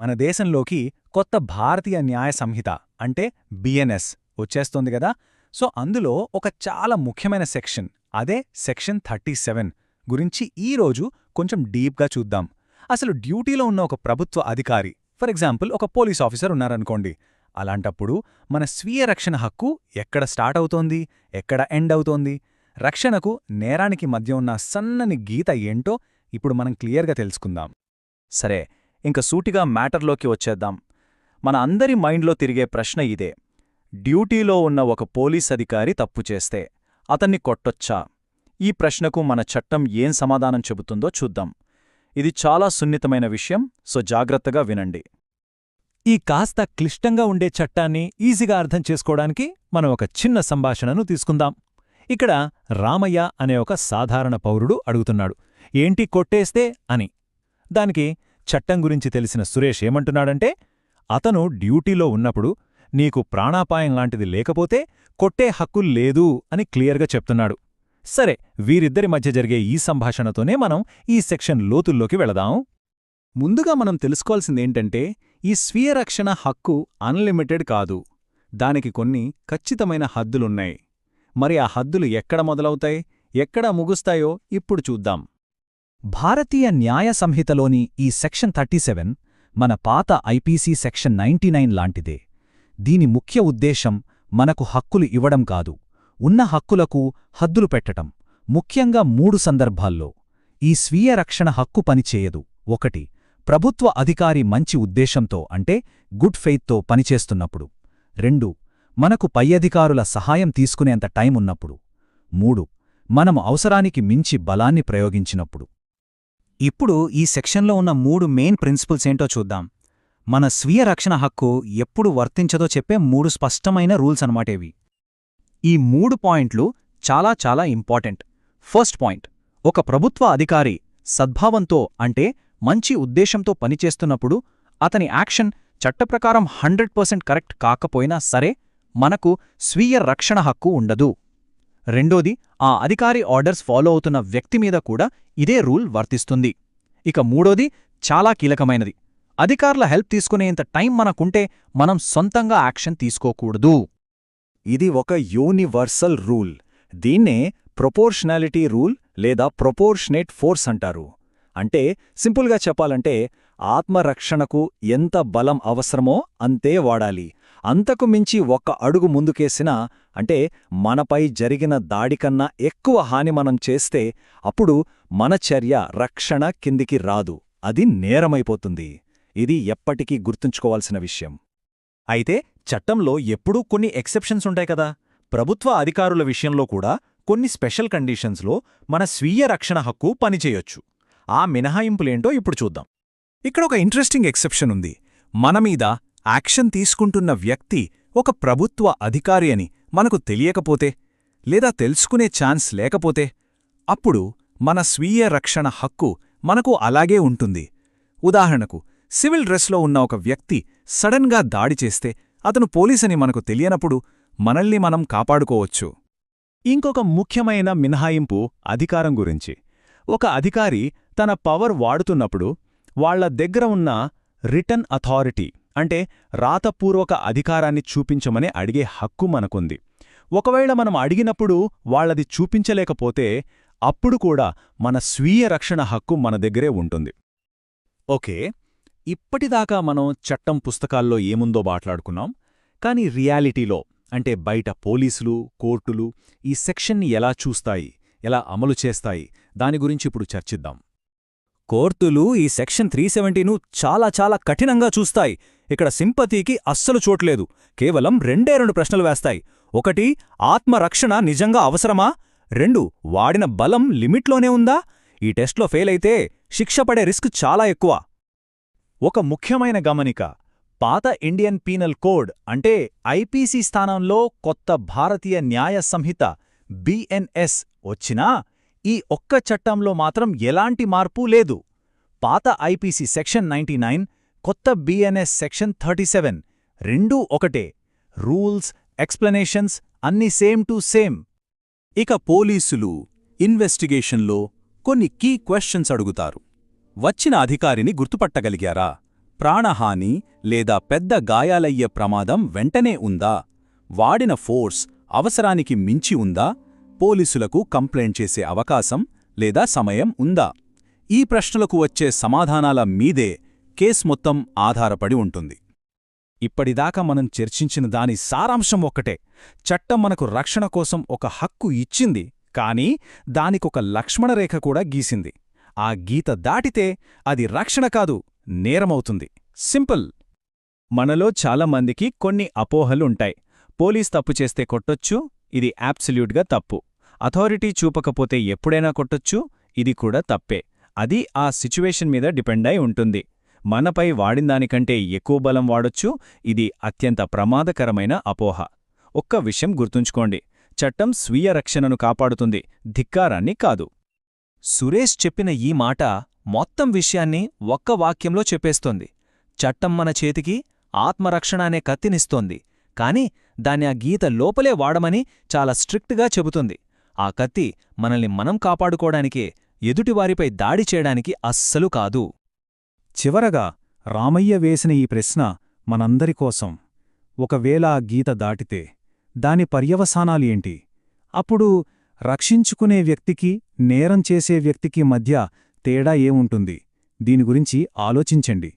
మన దేశంలోకి కొత్త భారతీయ న్యాయ సంహిత అంటే బిఎన్ఎస్ వచ్చేస్తోంది కదా. సో అందులో ఒక చాలా ముఖ్యమైన సెక్షన్ అదే సెక్షన్ థర్టీ సెవెన్ గురించి ఈరోజు కొంచెం డీప్గా చూద్దాం. అసలు డ్యూటీలో ఉన్న ఒక ప్రభుత్వ అధికారి ఫర్ ఎగ్జాంపుల్ ఒక పోలీస్ ఆఫీసర్ ఉన్నారనుకోండి అలాంటప్పుడు మన స్వీయ రక్షణ హక్కు ఎక్కడ స్టార్ట్ అవుతోంది ఎక్కడ ఎండ్ అవుతోంది రక్షణకు నేరానికి మధ్య ఉన్న సన్నని గీత ఏంటో ఇప్పుడు మనం క్లియర్గా తెలుసుకుందాం. సరే ఇంక సూటిగా మ్యాటర్లోకి వచ్చేద్దాం. మన అందరి మైండ్లో తిరిగే ప్రశ్న ఇదే. డ్యూటీలో ఉన్న ఒక పోలీస్ అధికారి తప్పు చేస్తే అతన్ని కొట్టొచ్చా? ఈ ప్రశ్నకు మన చట్టం ఏం సమాధానం చెబుతుందో చూద్దాం. ఇది చాలా సున్నితమైన విషయం సో జాగ్రత్తగా వినండి. ఈ కాస్త క్లిష్టంగా ఉండే చట్టాన్ని ఈజీగా అర్థం చేసుకోవడానికి మనం ఒక చిన్న సంభాషణను తీసుకుందాం. ఇక్కడ రామయ్య అనే ఒక సాధారణ పౌరుడు అడుగుతున్నాడు. ఏంటి కొట్టేస్తే అని. దానికి చట్టం గురించి తెలిసిన సురేష్ ఏమంటున్నాడంటే అతను డ్యూటీలో ఉన్నప్పుడు నీకు ప్రాణాపాయం లాంటిది లేకపోతే కొట్టే హక్కు లేదు అని క్లియర్గా చెప్తున్నాడు. సరే వీరిద్దరి మధ్య జరిగే ఈ సంభాషణతోనే మనం ఈ సెక్షన్ లోతుల్లోకి వెళదాం. ముందుగా మనం తెలుసుకోవాల్సిందేంటంటే ఈ స్వీయ రక్షణ హక్కు అన్లిమిటెడ్ కాదు. దానికి కొన్ని ఖచ్చితమైన హద్దులున్నాయి. మరి ఆ హద్దులు ఎక్కడ మొదలవుతాయి? ఎక్కడ ముగుస్తాయో ఇప్పుడు చూద్దాం. భారతీయ న్యాయ సంహితలోని ఈ సెక్షన్ థర్టీ సెవెన్ మన పాత ఐపీసీ సెక్షన్ నైంటీ నైన్ లాంటిదే. దీని ముఖ్య ఉద్దేశం మనకు హక్కులు ఇవ్వడం కాదు. ఉన్న హక్కులకు హద్దులు పెట్టటం. ముఖ్యంగా మూడు సందర్భాల్లో. ఈ స్వీయ రక్షణ హక్కు పనిచేయదు ఒకటి ప్రభుత్వ అధికారి మంచి ఉద్దేశంతో అంటే గుడ్ ఫెయిత్తో పనిచేస్తున్నప్పుడు. రెండు మనకు పై అధికారుల సహాయం తీసుకునేంత టైం ఉన్నప్పుడు మూడు మనం అవసరానికి మించి బలాన్ని ప్రయోగించినప్పుడు. ఇప్పుడు ఈ సెక్షన్లో ఉన్న మూడు మెయిన్ ప్రిన్సిపల్స్ ఏంటో చూద్దాం. మన స్వీయ రక్షణ హక్కు ఎప్పుడు వర్తించదో చెప్పే మూడు స్పష్టమైన రూల్స్ అనమాటేవి ఈ మూడు పాయింట్లు చాలా చాలా ఇంపార్టెంట్. ఫస్ట్ పాయింట్ ఒక ప్రభుత్వ అధికారి సద్భావంతో అంటే మంచి ఉద్దేశంతో పనిచేస్తున్నప్పుడు అతని యాక్షన్ చట్టప్రకారం హండ్రెడ్ పర్సెంట్ కరెక్ట్ కాకపోయినా సరే మనకు స్వీయ రక్షణ హక్కు ఉండదు. రెండోది ఆ అధికారి ఆర్డర్స్ ఫాలో అవుతున్న వ్యక్తి మీద కూడా ఇదే రూల్ వర్తిస్తుంది. ఇక మూడోది చాలా కీలకమైనది. అధికారుల హెల్ప్ తీసుకునేంత టైం మనకుంటే మనం సొంతంగా యాక్షన్ తీసుకోకూడదు. ఇది ఒక యూనివర్సల్ రూల్. దీన్నే ప్రొపోర్షనాలిటీ రూల్ లేదా ప్రొపోర్షనేట్ ఫోర్స్ అంటారు. అంటే సింపుల్గా చెప్పాలంటే ఆత్మరక్షణకు ఎంత బలం అవసరమో అంతే వాడాలి. అంతకు మించి ఒక్క అడుగు ముందుకేసినా అంటే మనపై జరిగిన దాడికన్నా ఎక్కువ హాని మనం చేస్తే అప్పుడు మన చర్య రక్షణ కిందికి రాదు. అది నేరమైపోతుంది. ఇది ఎప్పటికీ గుర్తుంచుకోవాల్సిన విషయం. అయితే చట్టంలో ఎప్పుడూ కొన్ని ఎక్సెప్షన్స్ ఉంటాయి కదా. ప్రభుత్వ అధికారుల విషయంలో కూడా కొన్ని స్పెషల్ కండిషన్స్లో మన స్వీయ రక్షణ హక్కు పనిచేయొచ్చు. ఆ మినహాయింపులేంటో ఇప్పుడు చూద్దాం. ఇక్కడ ఒక ఇంట్రెస్టింగ్ ఎక్సెప్షన్ ఉంది. మనమీద యాక్షన్ తీసుకుంటున్న వ్యక్తి ఒక ప్రభుత్వ అధికారి అని మనకు తెలియకపోతే లేదా తెలుసుకునే ఛాన్స్ లేకపోతే అప్పుడు మన స్వీయ రక్షణ హక్కు మనకు అలాగే ఉంటుంది. ఉదాహరణకు సివిల్ డ్రెస్లో ఉన్న ఒక వ్యక్తి సడన్గా దాడి చేస్తే అతను పోలీసని మనకు తెలియనప్పుడు మనల్ని మనం కాపాడుకోవచ్చు. ఇంకొక ముఖ్యమైన మినహాయింపు అధికారం గురించి. ఒక అధికారి తన పవర్ వాడుతున్నప్పుడు వాళ్ళ దగ్గర ఉన్న రిటర్న్ అథారిటీ అంటే రాతపూర్వక అధికారాన్ని చూపించమని అడిగే హక్కు మనకుంది. ఒకవేళ మనం అడిగినప్పుడు వాళ్ళది చూపించలేకపోతే అప్పుడు కూడా మన స్వీయ రక్షణ హక్కు మన దగ్గరే ఉంటుంది. ఓకే ఇప్పటిదాకా మనం చట్టం పుస్తకాల్లో ఏముందో మాట్లాడుకున్నాం కాని రియాలిటీలో అంటే బయట పోలీసులు కోర్టులు ఈ సెక్షన్ని ఎలా చూస్తాయి ఎలా అమలు చేస్తాయి దాని గురించి ఇప్పుడు చర్చిద్దాం. కోర్టులు ఈ సెక్షన్ త్రీ సెవెంటీను చాలా చాలా కఠినంగా చూస్తాయి. ఇక్కడ సింపతీకి అస్సలు చోట్లేదు కేవలం రెండే రెండు ప్రశ్నలు వేస్తాయి. ఒకటి ఆత్మరక్షణ నిజంగా అవసరమా? రెండు వాడిన బలం లిమిట్లోనే ఉందా? ఈ టెస్ట్లో ఫెయిల్ అయితే శిక్ష పడే రిస్క్ చాలా ఎక్కువ. ఒక ముఖ్యమైన గమనిక పాత ఇండియన్ పీనల్ కోడ్ అంటే ఐపీసీ స్థానంలో కొత్త భారతీయ న్యాయ సంహిత బిఎన్ఎస్ వచ్చినా ఈ ఒక్క చట్టంలో మాత్రం ఎలాంటి మార్పు లేదు. పాత ఐపీసీ సెక్షన్ నైంటీ నైన్ కొత్త బిఎన్ఎస్ సెక్షన్ థర్టీ సెవెన్ రెండూ ఒకటే. రూల్స్ ఎక్స్ప్లెనేషన్స్ అన్ని సేమ్ టు సేమ్. ఇక పోలీసులు ఇన్వెస్టిగేషన్లో కొన్ని కీ క్వశ్చన్స్ అడుగుతారు. వచ్చిన అధికారిని గుర్తుపట్టగలిగారా? ప్రాణహాని లేదా పెద్ద గాయాలయ్యే ప్రమాదం వెంటనే ఉందా? వాడిన ఫోర్స్ అవసరానికి మించి ఉందా? పోలీసులకు కంప్లైంట్ చేసే అవకాశం లేదా సమయం ఉందా? ఈ ప్రశ్నలకు వచ్చే సమాధానాల మీదే కేస్ మొత్తం ఆధారపడి ఉంటుంది. ఇప్పటిదాకా మనం చర్చించిన దాని సారాంశం ఒక్కటే. చట్టం మనకు రక్షణ కోసం ఒక హక్కు ఇచ్చింది కానీ దానికొక లక్ష్మణరేఖ కూడా గీసింది. ఆ గీత దాటితే అది రక్షణ కాదు నేరమవుతుంది. సింపుల్. మనలో చాలామందికి కొన్ని అపోహలుంటాయి. పోలీస్ తప్పు చేస్తే కొట్టొచ్చు ఇది యాబ్సల్యూట్గా తప్పు. అథారిటీ చూపకపోతే ఎప్పుడైనా కొట్టొచ్చు? ఇది కూడా తప్పే. అది ఆ సిచ్యువేషన్ మీద డిపెండ్ అయి ఉంటుంది. మనపై వాడిందానికంటే ఎక్కువ బలం వాడొచ్చు. ఇది అత్యంత ప్రమాదకరమైన అపోహ. ఒక్క విషయం గుర్తుంచుకోండి. చట్టం స్వీయ రక్షణను కాపాడుతుంది. ధిక్కారాన్ని కాదు. సురేష్ చెప్పిన ఈ మాట మొత్తం విషయాన్ని ఒక్క వాక్యంలో చెప్పేస్తోంది. చట్టం మన చేతికి ఆత్మరక్షణ అనే కత్తినిస్తోంది. కాని దాన్ని ఆ గీత లోపలే వాడమని చాలా స్ట్రిక్ట్గా చెబుతుంది. ఆ కత్తి మనల్ని మనం కాపాడుకోవడానికే ఎదుటివారిపై దాడి చేయడానికి అస్సలు కాదు. చివరగా రామయ్య వేసిన ఈ ప్రశ్న మనందరికోసం ఒకవేళ ఆ గీత దాటితే దాని పర్యవసానాలు ఏంటి? అప్పుడు రక్షించుకునే వ్యక్తికి నేరం చేసే వ్యక్తికి మధ్య తేడా ఏముంటుంది? దీని గురించి ఆలోచించండి.